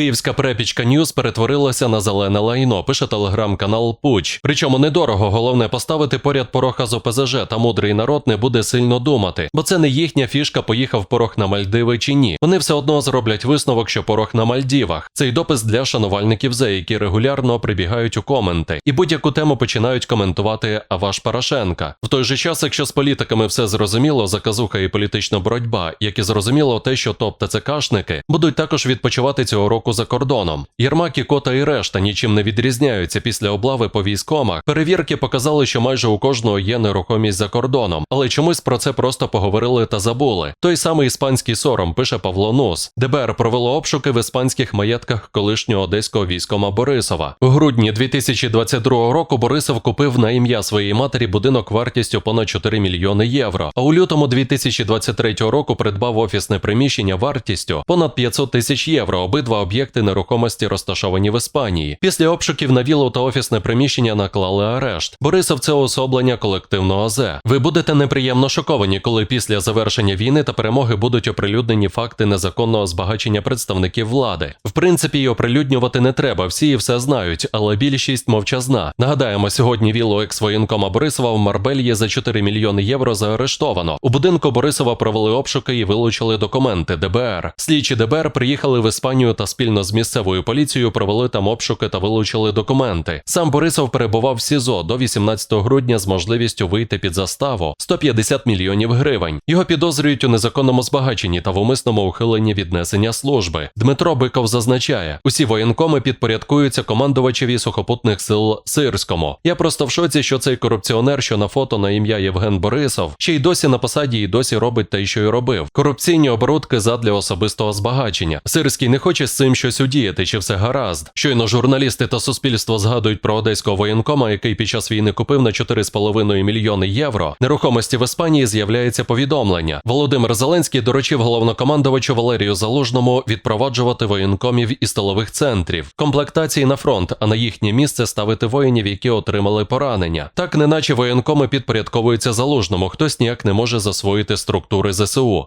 Київська препічка Ньюс перетворилася на зелене лайно. Пише телеграм-канал Пуч. Причому недорого. Головне поставити поряд пороха з ОПЗЖ, та мудрий народ не буде сильно думати, бо це не їхня фішка. Поїхав порох на Мальдиви чи ні. Вони все одно зроблять висновок, що порох на Мальдівах. Цей допис для шанувальників зе, які регулярно прибігають у коменти, і будь-яку тему починають коментувати Аваш Порошенка. В той же час, якщо з політиками все зрозуміло, заказуха і політична боротьба, як і зрозуміло те, що топ ТЦКшники будуть також відпочивати цього року за кордоном. Єрмак, і Кота і решта нічим не відрізняються після облави по військомах. Перевірки показали, що майже у кожного є нерухомість за кордоном, але чомусь про це просто поговорили та забули. Той самий іспанський сором пише Павло Нус. ДБР провело обшуки в іспанських маєтках колишнього одеського військома Борисова. У грудні 2022 року Борисов купив на ім'я своєї матері будинок вартістю понад 4 мільйони євро. А у лютому 2023 року придбав офісне приміщення вартістю понад 500 тисяч євро. Обидва об'єкти нерухомості розташовані в Іспанії. Після обшуків на вілу та офісне приміщення наклали арешт. Борисов це уособлення колективного АЗ. Ви будете неприємно шоковані, коли після завершення війни та перемоги будуть оприлюднені факти незаконного збагачення представників влади. В принципі, і оприлюднювати не треба, всі і все знають, але більшість мовчазна. Нагадаємо, сьогодні вілу екс-воєнкома Борисова в Марбельї за 4 мільйони євро заарештовано. У будинку Борисова провели обшуки і вилучили документи ДБР. Слідчі ДБР приїхали в Іспанію та спільно з місцевою поліцією провели там обшуки та вилучили документи. Сам Борисов перебував в СІЗО до 18 грудня з можливістю вийти під заставу 150 мільйонів гривень. Його підозрюють у незаконному збагаченні та в умисному ухиленні від несення служби. Дмитро Биков зазначає, усі воєнкоми підпорядкуються командувачеві сухопутних сил Сирському. Я просто в шоці, що цей корупціонер, що на фото на ім'я Євген Борисов, ще й досі на посаді і досі робить те, що й робив. Корупційні оборудки задля особистого збагачення. Сирський не хоче з цим щось удіяти, чи все гаразд. Щойно журналісти та суспільство згадують про одеського воєнкома, який під час війни купив на 4,5 мільйони євро. Нерухомості в Іспанії з'являється повідомлення. Володимир Зеленський доручив головнокомандувачу Валерію Залужному відпроваджувати воєнкомів із столових центрів, комплектації на фронт, а на їхнє місце ставити воїнів, які отримали поранення. Так, неначе воєнкоми підпорядковуються залужному, хтось ніяк не може засвоїти структури ЗСУ.